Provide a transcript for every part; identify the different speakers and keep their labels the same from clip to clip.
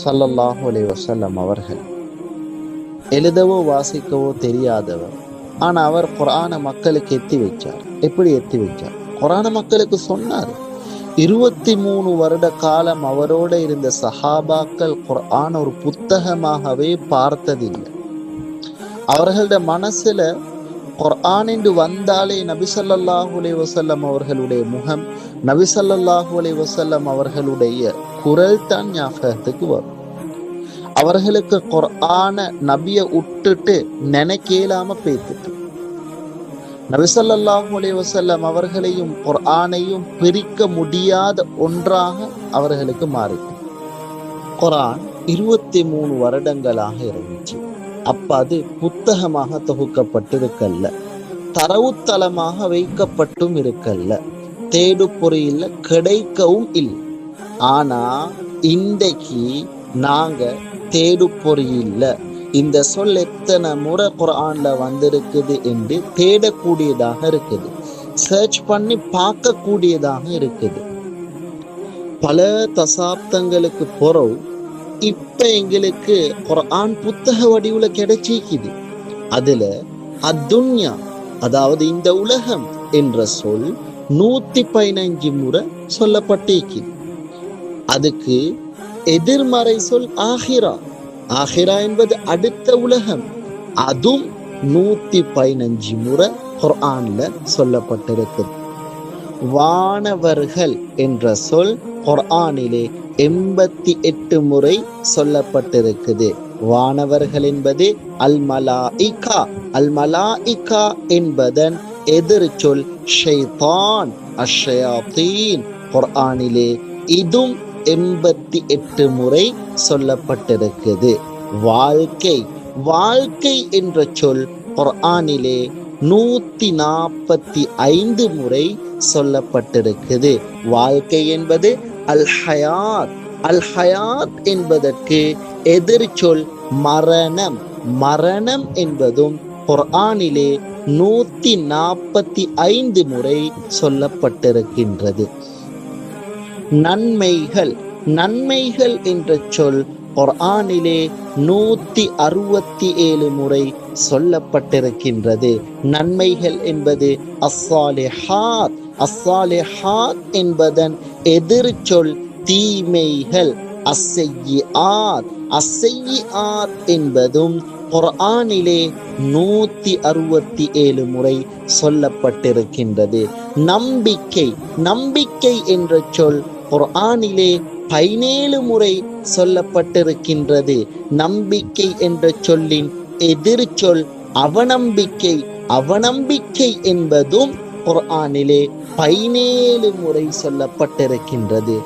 Speaker 1: ஸல்லல்லாஹு அலைஹி வஸல்லம் அவர்கள் எழுதவோ வாசிக்கவோ தெரியாதவர் ஆனா அவர் குர்ஆனை மக்களுக்கு எத்தி வைச்சார். எப்படி எத்தி வைச்சார்? கொரான மக்களுக்கு சொன்னார். இருபத்தி மூணு வருட காலம் அவரோட இருந்த சஹாபாக்கள் குரான் ஒரு புத்தகமாகவே பார்த்ததில்லை. அவர்களோட மனசுல குர்ஆன் வந்தாலே நபி வசல்லம் அவர்களுடைய முகம் நபி ஸல்லல்லாஹு அலைஹி அவர்களுடைய குரல் தான் ஞாபகத்துக்கு வரும். அவர்களுக்கு குர்ஆன நபியை விட்டுட்டு நினைக்கலாம பேத்துட்டு. நபி ஸல்லல்லாஹு அலைஹி அவர்களையும் குர்ஆனையும் பிரிக்க முடியாத ஒன்றாக அவர்களுக்கு மாறிட்டு. குரான் இருபத்தி மூணு வருடங்களாக இருந்துச்சு. அப்ப அது புத்தகமாக தொகுக்கப்பட்டிருக்கல்ல. தரவுத்தளமாக வைக்கப்பட்டும் இருக்கல்ல. தேடு கிடைக்கவும் இல்லை. ஆனா இன்றைக்கு நாங்க தேடு பொறியில்ல இந்த சொல் எத்தனை முறை குரான்ல வந்திருக்குது என்று தேடக்கூடியதாக இருக்குது. சர்ச் பண்ணி பார்க்கக்கூடியதாக இருக்குது. பல தசாப்தங்களுக்கு பிறகு இப்ப எங்களுக்கு குரான் புத்தக வடிவுல கிடைச்சிக்குது அதுல அத்துன்யா அதாவது இந்த உலகம் என்ற சொல் நூத்தி பதினஞ்சு முறை சொல்லப்பட்டிருக்குது. அதுக்கு எதிர்மறை சொல் ஆகிறா ஆஹிரா என்பது அடுத்த உலகம் அதுவும் நூத்தி பதினஞ்சு முறை குர்ஆன்ல சொல்லப்பட்டிருக்கு வானவர்கள் என்ற சொல் குர்ஆனிலே எண்பத்தி எட்டு முறை சொல்லப்பட்டிருக்குது வானவர்கள் என்பது அல் மலாஇகா அல் மலாஇகா என்பதன் எதிர் சொல் ஷைத்தான் அஷ்ஷயாத்தீன் குர்ஆனிலே இதும் எண்பத்தி எட்டு முறை சொல்லப்பட்டிருக்குது. வாழ்க்கை வாழ்க்கை என்ற சொல் குர்ஆனிலே நூத்தி நாற்பத்தி ஐந்து முறை சொல்லப்பட்டிருக்குது. வாழ்க்கை என்பது அல் ஹயாத் அல் ஹயாத் என்பதற்கு எதிர் சொல் மரணம். மரணம் என்பதும் குர்ஆனிலே நூத்தி நாற்பத்தி ஐந்து முறை சொல்லப்பட்டிருக்கின்றது. நன்மைகள் நன்மைகள் என்ற சொல் குர்ஆனிலே நூத்தி அறுபத்தி ஏழு முறை சொல்லப்பட்டிருக்கின்றது. நன்மைகள் என்பது அஸ்ஸாலிஹாத் அஸ்ஸாலிஹாத் என்பதன் எதிர் சொல் தீமைகள் அஸ்ஸையிஆத் ஆத் என்பதும் குர்ஆனிலே நூத்தி அறுபத்தி ஏழு முறை சொல்லப்பட்டிருக்கின்றது. நம்பிக்கை நம்பிக்கை என்ற சொல் குர்ஆனிலே பதினேழு முறை சொல்லப்பட்டிருக்கின்றது. நம்பிக்கை என்ற சொல்லின் எதிர் சொல் அவநம்பிக்கை அவநம்பிக்கை என்பதும் குர்ஆனிலே பதினேழு முறை சொல்லப்பட்டிருக்கின்றது.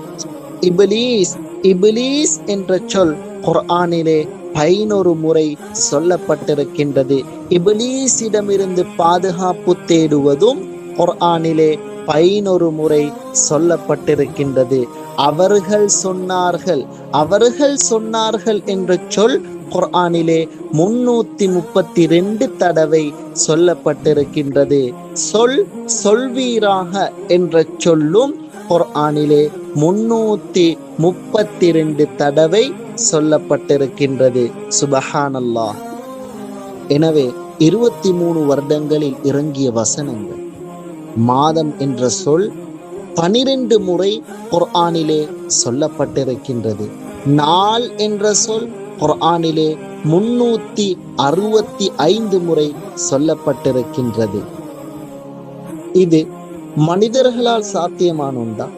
Speaker 1: இபிலீஸ் இபிலீஸ் என்ற சொல் குர்ஆனிலே பதினொரு முறை சொல்லப்பட்டிருக்கின்றது. இபிலீஸிடமிருந்து பாதுகாப்பு தேடுவதும் குர்ஆனிலே பதினொரு முறை சொல்லப்பட்டிருக்கின்றது. அவர்கள் சொன்னார்கள். அவர்கள் சொன்னார்கள் என்ற சொல் குர்ஆனிலே முன்னூத்தி முப்பத்தி ரெண்டு தடவை சொல்லப்பட்டிருக்கின்றது. சொல் சொல்வீராக என்ற சொல்லும் குர்ஆனிலே முன்னூத்தி முப்பத்தி ரெண்டு தடவை சொல்லப்பட்டிருக்கின்றது. சுபஹானல்லா எனவே இருபத்தி மூணு வருடங்களில் இறங்கிய வசனங்கள். மாதம் என்ற சொல் பனிரெண்டு முறை குர்ஆனிலே சொல்லப்பட்டிருக்கின்றது. நாள் என்ற சொல் குர்ஆனிலே முன்னூத்தி அறுபத்தி ஐந்து முறை சொல்லப்பட்டிருக்கின்றது. இது மனிதர்களால் சாத்தியமானுண்டா?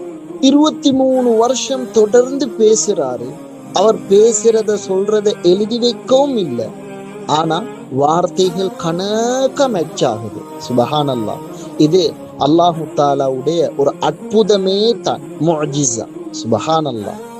Speaker 1: இருபத்தி மூணு வருஷம் தொடர்ந்து பேசுறாரு. அவர் பேசுறத சொல்றத எழுதி வைக்கவும் இல்லை. ஆனா வார்த்தைகள் கணக்க மெச்சாகுது ஆகுது. இது அல்லாஹு தாலாவுடைய ஒரு அற்புதமே தான் முஜிசா அல்லாஹ்